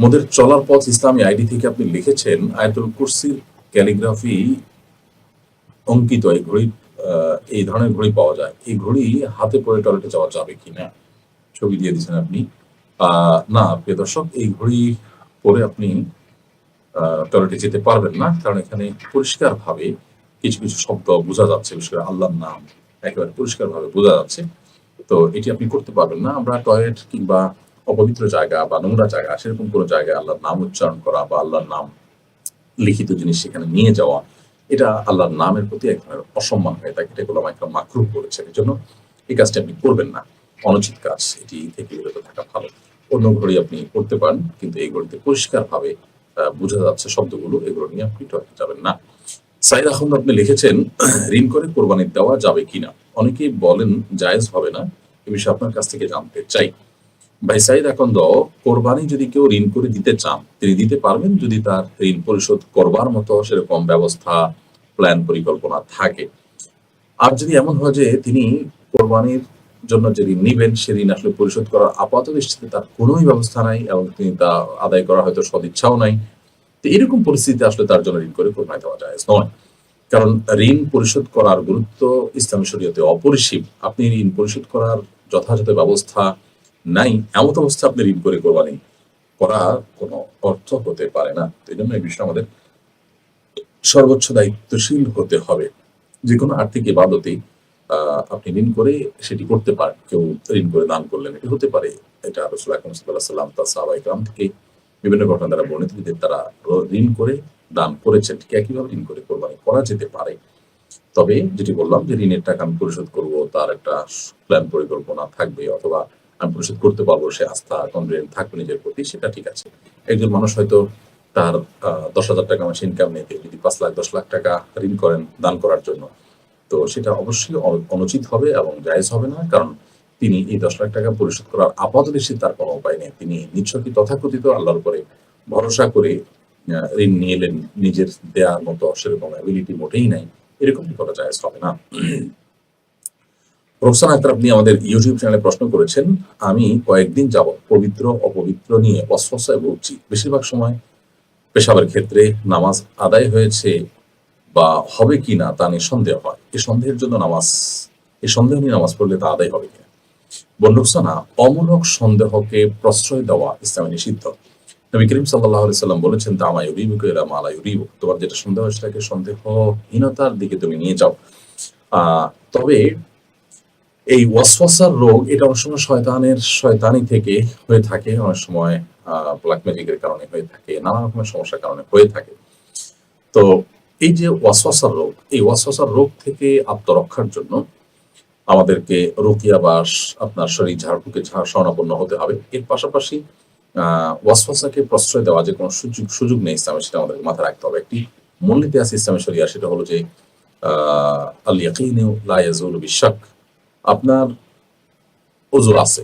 মোদের চলার পথ ইসলামী আইডি থেকে আপনি লিখেছেন, আয়াতুল কুরসির ক্যালিগ্রাফি অঙ্কিত, এই ঘড়ি এই ধরনের ঘড়ি পাওয়া যায়। এই ঘড়ি হাতে পরে টয়লেটে যাওয়া যাবে কিনা? ছবি দিয়ে দিচ্ছেন আপনি। না, প্রিয় দর্শক, এই ঘড়ি পরে আপনি টয়লেটে যেতে পারবেন না, কারণ এখানে পরিষ্কার ভাবে কিছু কিছু শব্দ বোঝা যাচ্ছে, বিশেষ করে আল্লাহর নাম একেবারে পরিষ্কার ভাবে বোঝা যাচ্ছে। তো এটি আপনি করতে পারবেন না। আমরা টয়লেট কিংবা অপবিত্র জায়গা বা নোংরা জায়গা, সেরকম কোনো জায়গায় আল্লাহর নাম উচ্চারণ করা বা আল্লাহর নাম লিখিত জিনিস সেখানে নিয়ে যাওয়া, এটা আল্লাহর নামের প্রতি এক ধরনের অসম্মান হয়ে থাকে। এটা এগুলো একটা মাকরু করেছে এই জন্য এই কাজটি আপনি করবেন না। অনুচিত কাজ। এটি থেকে বিরত থাকা ভালো। অন্য ঘড়ি আপনি করতে পারেন, কিন্তু এই ঘড়িতে পরিষ্কার ভাবে বোঝা যাচ্ছে শব্দগুলো। এগুলো নিয়ে আপনি টয়লেটে যাবেন না। সাইদ আহমদ, আপনি লিখেছেন, ঋণ করে কোরবানি দেওয়া যাবে কিনা? অনেকেই বলেন, জায়েজ হবে না। এ বিষয়ে আপনার কাছ থেকে জানতে চাই। ভাই সাইদ আকন্দ কোরবানি যদি কেউ ঋণ করে দিতে চান, তিনি দিতে পারবেন যদি তার ঋণ পরিশোধ করবার মতো সেরকম ব্যবস্থা প্ল্যান পরিকল্পনা থাকে। আর যদি এমন হয় যে তিনি কোরবানির জন্য যে ঋণ নিবেন, সে ঋণ আসলে পরিশোধ করার আপাত দৃষ্টিতে তার কোনোই ব্যবস্থা নাই এবং তিনি তা আদায় করার হয়তো সদিচ্ছাও নাই। তো এরকম পরিস্থিতিতে আসলে তার জন্য ঋণ করে কোরবানি দেওয়া যায় নয়। কারণ ঋণ পরিশোধ করার গুরুত্ব ইসলামী শরীয়তে অপরিসীম। আপনি ঋণ পরিশোধ করার যথাযথ ব্যবস্থা নাই এমন অবস্থা আপনি ঋণ করে কোরবানি করা কোনো অর্থ হতে পারে না। এই জন্য এই বিষয়ে আমাদের সর্বোচ্চ দায়িত্বশীল হতে হবে। যে কোনো আর্থিক ইবাদতে আহ, আপনি ঋণ করে সেটি করতে পারেন। কেউ ঋণ করে দান করলেন এটি হতে পারে। এটা রসুল আকরম সাল্লাহ সাল্লাম তার সাহাবাই গ্রাম থেকে বিভিন্ন ঘটনা দ্বারা বর্ণিত যে তারা ঋণ করে দান করেছেন ঠিক একইভাবে ঋণ করে কোরবানি করা যেতে পারে। তবে যেটি বললাম যে ঋণের টাকা আমি পরিশোধ করব তার একটা প্ল্যান পরিকল্পনা থাকবে অথবা আমি পরিশোধ করতে পারব, সে আস্থা কনফিডেন্ট থাকবে নিজের প্রতি, সেটা ঠিক আছে। একজন মানুষ হয়তো তার দশ হাজার টাকা মাসে ইনকাম নিতে যদি পাঁচ লাখ, দশ লাখ টাকা ঋণ করেন দান করার জন্য, তো সেটা অবশ্যই অনুচিত হবে এবং জায়েজ হবে না, কারণ তিনি এই দশ লাখ টাকা পরিশোধ করার আপাত দৃষ্টি তার কোনো উপায় নেই। তিনি নিচ্ছকই তথাকথিত আল্লাহর উপরে ভরসা করে ঋণ নিয়ে এলেন, নিজের দেওয়ার মতো সেরকম অ্যাবিলিটি মোটেই নাই এরকম করা জায়েজ হবে না। রোকসান আক্তার আপনি আমাদের ইউটিউব চ্যানেলে প্রশ্ন করেছেন, আমি কয়েকদিন যাব পবিত্র, অপবিত্র নিয়ে অস্বস্থায় ভুগছি। বেশিরভাগ সময় পেশাবের ক্ষেত্রে নামাজ আদায় হয়েছে বা হবে কি না তা নিয়ে সন্দেহ হয়। এই সন্দেহের জন্য নামাজ, এই সন্দেহ নিয়ে নামাজ পড়লে তা আদায় হবে কিনা? বন্ডুকসানা অমূলক সন্দেহকে প্রশ্রয় দেওয়া ইসলামে নিষিদ্ধ। নবী করিম সাল্লাহ সাল্লাম বলেছেন তা আমায় ইউরিবুকে এরা মালা ইউরিবু তোমার যেটা সন্দেহ সেটাকে সন্দেহহীনতার দিকে তুমি নিয়ে যাও। তবে এই ওয়াসওয়াসার রোগ, এটা অনেক সময় শয়তানের, শয়তানি থেকে হয়ে থাকে, অনেক সময় ব্ল্যাক ম্যাজিকের কারণে হয়ে থাকে, নানা রকমের সমস্যার কারণে হয়ে থাকে। তো এই যে ওয়াসওয়াসার রোগ, এই ওয়াসওয়াসার রোগ থেকে আত্মরক্ষার জন্য আমাদেরকে রুকিয়া বা স- আপনার শরীর ঝাড়ফুঁকে ঝাড় শরণাপন্ন হতে হবে। এর পাশাপাশি আহ ওয়াসওয়াসাকে প্রশ্রয় দেওয়া যে কোনো সুযোগ সুযোগ নেই ইসলামে, সেটা আমাদের মাথায় রাখতে হবে। একটি মূলনীতি আছে ইসলামের শরিয়া, সেটা হলো যে আহ আল ইয়াকিনু লা আপনার ওজু আছে।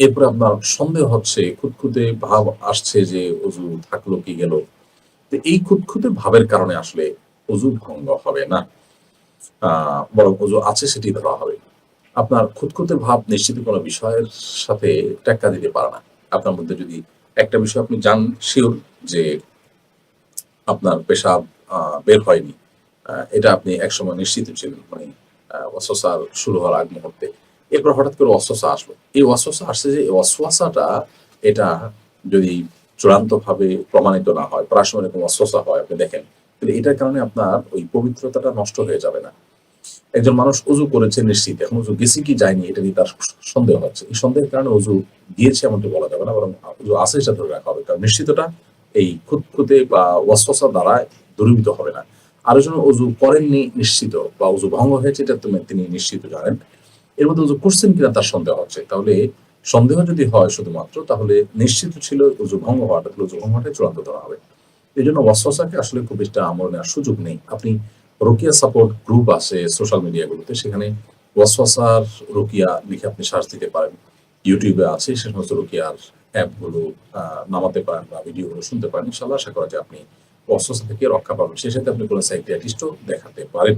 এরপরে আপনার সন্দেহ হচ্ছে, খুঁতখুঁতে ভাব আসছে যে অজু থাকল কি গেল। তো এই খুঁতখুঁতে ভাবের কারণে আসলে অজু ভঙ্গ হবে না। বরং অজু আছে সেটি ধরা হবে। আপনার খুঁতখুঁতে ভাব নিশ্চিত কোনো বিষয়ের সাথে টেক্কা দিতে পারে না। আপনার মধ্যে যদি একটা বিষয় আপনি জান শিওর যে আপনার পেশাব বের হয়নি এটা আপনি একসময় নিশ্চিত ছিলেন। মানে অস্বসার শুরু হওয়ার আগ মুহূর্তে। এরপর হঠাৎ করে অস্বসা আসলো। এই অস্বসা আসছে যে অশ্বাসাটা এটা যদি চূড়ান্ত ভাবে প্রমাণিত না হয় প্রায় সময় এরকম অস্বসা হয়, আপনি দেখেন, তাহলে এটার কারণে আপনার ওই পবিত্রতাটা নষ্ট হয়ে যাবে না। একজন মানুষ উজু করেছে নিশ্চিত, এখন উজু গেছে কি যায়নি, এটা নিয়ে তার সন্দেহ হচ্ছে। এই সন্দেহের কারণে উজু গিয়েছে এমনটি বলা যাবে না, বরং উজু আছে সেটা ধরে রাখা হবে, কারণ নিশ্চিতটা এই খুঁতখুঁতে বা ওয়াসওয়াসা দ্বারা দূরীভূত হবে না। আরও জন উজু করেননি নিশ্চিত বা উজু ভঙ্গ হয়েছে, এটা তুমি তিনি নিশ্চিত জানেন। এর মধ্যে উজু করছেন কিনা তার সন্দেহ হচ্ছে তাহলে সন্দেহ যদি হয় শুধুমাত্র, তাহলে নিশ্চিত ছিল উজু ভঙ্গ হওয়াটা, তাহলে উজু ভঙ্গ হওয়াটাই চূড়ান্ত ধরা হবে। এই জন্য ওয়াসওয়াসাকে আসলে খুব একটা আমল নেওয়ার সুযোগ নেই। আপনি রোকিয়া সাপোর্ট গ্রুপ আছে সোশ্যাল মিডিয়াগুলোতে সেখানে ওয়াসওয়াসার রোকিয়া লিখে আপনি সার্চ দিতে পারেন। ইউটিউবে আছে, সে সমস্ত রোকিয়ার অ্যাপগুলো নামাতে পারেন বা ভিডিওগুলো শুনতে পারেন। ইনশাল্লাহ আশা করা যায় আপনি ওয়াসওয়াসা থেকে রক্ষা পাবেন। সেই সাথে আপনি কোনো সাইকিয়াট্রিস্টও দেখাতে পারেন।